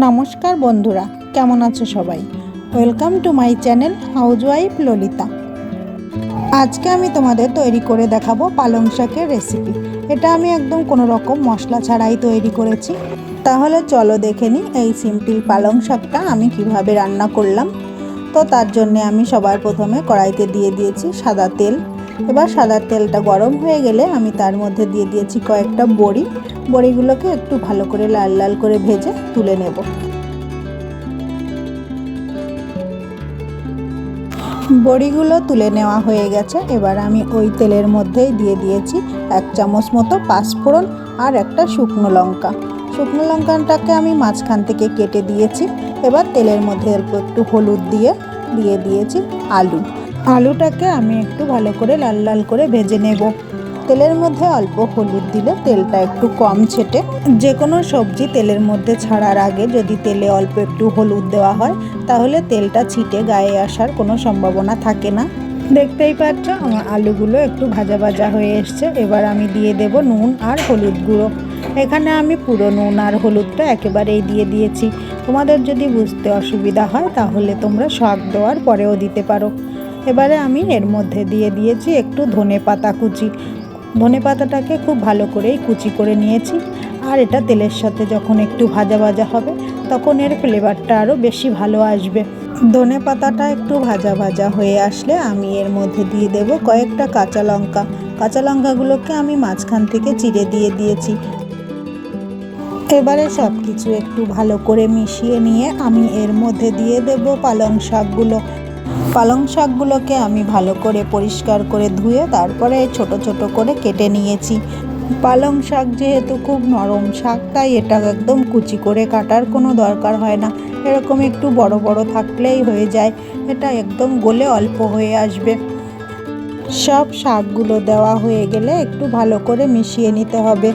নমস্কার বন্ধুরা, কেমন আছো সবাই? Welcome to my channel housewife Lalita আজকে আমি তোমাদের তৈরি করে দেখাবো পালং শাকের রেসিপি এটা আমি একদম কোনো রকম মশলা ছাড়াই তৈরি করেছি। তাহলে চলো দেখে নিই এই সিম্পল পালং শাকটা আমি কীভাবে রান্না করলাম। তো তার জন্যে আমি সবার প্রথমে কড়াইতে দিয়ে দিয়েছি সাদা তেল। এবার সাদা তেলটা গরম হয়ে গেলে আমি তার মধ্যে দিয়ে দিয়েছি কয়েকটা বড়ি। বড়িগুলোকে একটু ভালো করে লাল লাল করে ভেজে তুলে নেব। বড়িগুলো তুলে নেওয়া হয়ে গেছে। এবার আমি ওই তেলের মধ্যেই দিয়ে দিয়েছি এক চামচ মতো পাঁচফোড়ন আর একটা শুকনো লঙ্কা। শুকনো লঙ্কাটাকে আমি মাঝখান থেকে কেটে দিয়েছি। এবার তেলের মধ্যে একটু হলুদ দিয়ে দিয়ে দিয়েছি আলু। আলুটাকে আমি একটু ভালো করে লাল লাল করে ভেজে নেব। তেলের মধ্যে অল্প হলুদ দিলে তেলটা একটু কম ছেটে। যে কোনো সবজি তেলের মধ্যে ছাড়ার আগে যদি তেলে অল্প একটু হলুদ দেওয়া হয়, তাহলে তেলটা ছিটে গায়ে আসার কোনো সম্ভাবনা থাকে না। দেখতেই পাচ্ছ, আমার আলুগুলো একটু ভাজা ভাজা হয়ে এসছে। এবার আমি দিয়ে দেব নুন আর হলুদ গুঁড়ো। এখানে আমি পুরো নুন আর হলুদটা একেবারেই দিয়ে দিয়েছি। তোমাদের যদি বুঝতে অসুবিধা হয়, তাহলে তোমরা শাক দেওয়ার পরেও দিতে পারো। এবারে আমি এর মধ্যে দিয়ে দিয়েছি একটু ধনে পাতা কুচি। ধনে পাতাটাকে খুব ভালো করেই কুচি করে নিয়েছি। আর এটা তেলের সাথে যখন একটু ভাজা ভাজা হবে, তখন এর ফ্লেভারটা আরও বেশি ভালো আসবে। ধনে পাতাটা একটু ভাজা ভাজা হয়ে আসলে আমি এর মধ্যে দিয়ে দেব কয়েকটা কাঁচা লঙ্কা। কাঁচা লঙ্কাগুলোকে আমি মাঝখান থেকে চিড়ে দিয়ে দিয়েছি। এবারে সব কিছু একটু ভালো করে মিশিয়ে নিয়ে আমি এর মধ্যে দিয়ে দেব পালং শাকগুলো। পালং শাকগুলোকে আমি ভালো করে পরিষ্কার করে ধুয়ে তারপরে ছোট ছোট করে কেটে নিয়েছি। পালং শাক যেহেতু খুব নরম শাক, তাই এটা একদম কুচি করে কাটার কোনো দরকার হয় না। এরকম একটু বড় বড় থাকলেই হয়ে যায়, এটা একদম গলে অল্প হয়ে আসবে। সব শাকগুলো দেওয়া হয়ে গেলে একটু ভালো করে মিশিয়ে নিতে হবে।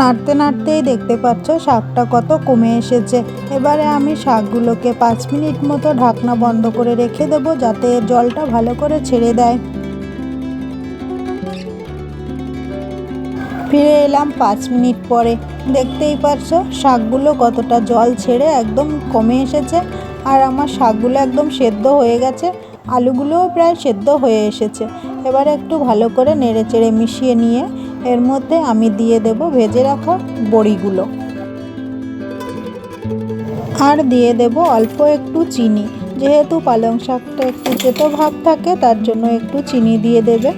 নাড়তে নাড়তেই দেখতে পাচ্ছ শাকটা কত কমে এসেছে। এবারে আমি শাকগুলোকে পাঁচ মিনিট মতো ঢাকনা বন্ধ করে রেখে দেবো যাতে জলটা ভালো করে ছেড়ে দেয়। ফিরে এলাম পাঁচ মিনিট পরে। দেখতেই পাচ্ছ শাকগুলো কতটা জল ছেড়ে একদম কমে এসেছে আর আমার শাকগুলো একদম সেদ্ধ হয়ে গেছে, আলুগুলোও প্রায় সেদ্ধ হয়ে এসেছে। এবারে একটু ভালো করে নেড়ে চেড়ে মিশিয়ে নিয়ে এর মধ্যে আমি দিয়ে দেব ভেজে রাখা বড়িগুলো। আর দিয়ে দেব অল্প একটু চিনি। যেহেতু পালং শাকটা একটু তেতো ভাব থাকে, তার জন্য একটু চিনি দিয়ে দেবে।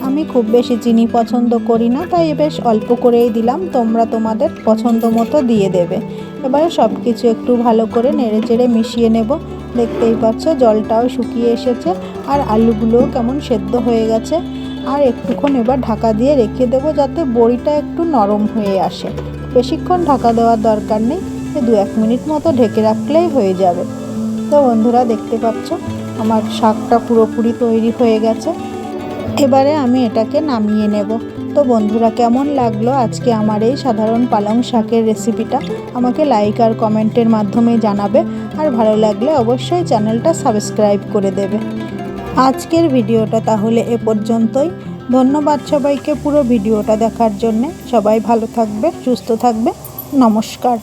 আমি খুব বেশি চিনি পছন্দ করি না, তাই বেশ অল্প করেই দিলাম। তোমরা তোমাদের পছন্দ মতো দিয়ে দেবে। এবারে সব কিছু একটু ভালো করে নেড়ে চেড়ে মিশিয়ে নেব। দেখতেই পাচ্ছ জলটাও শুকিয়ে এসেছে। আর আলুগুলোও কেমন সেদ্ধ হয়ে গেছে। আর একটুক্ষণ এবার ঢাকা দিয়ে রেখে দেবো যাতে বড়িটা একটু নরম হয়ে আসে। বেশিক্ষণ ঢাকা দেওয়ার দরকার নেই দু এক মিনিট মতো ঢেকে রাখলেই হয়ে যাবে। তো বন্ধুরা, দেখতে পাচ্ছ, আমার শাকটা পুরোপুরি তৈরি হয়ে গেছে। এবারে আমি এটাকে নামিয়ে নেব। তো বন্ধুরা, কেমন লাগল আজকে আমার এই সাধারণ পালং শাকের রেসিপিটা? আমাকে লাইক আর কমেন্টের মাধ্যমে জানাবে। আর ভালো লাগলে অবশ্যই চ্যানেলটা সাবস্ক্রাইব করে দেবে। আজকের ভিডিওটা তাহলে এ পর্যন্তই। ধন্যবাদ সবাইকে পুরো ভিডিওটা দেখার জন্যে। সবাই ভালো থাকবে, সুস্থ থাকবে। নমস্কার।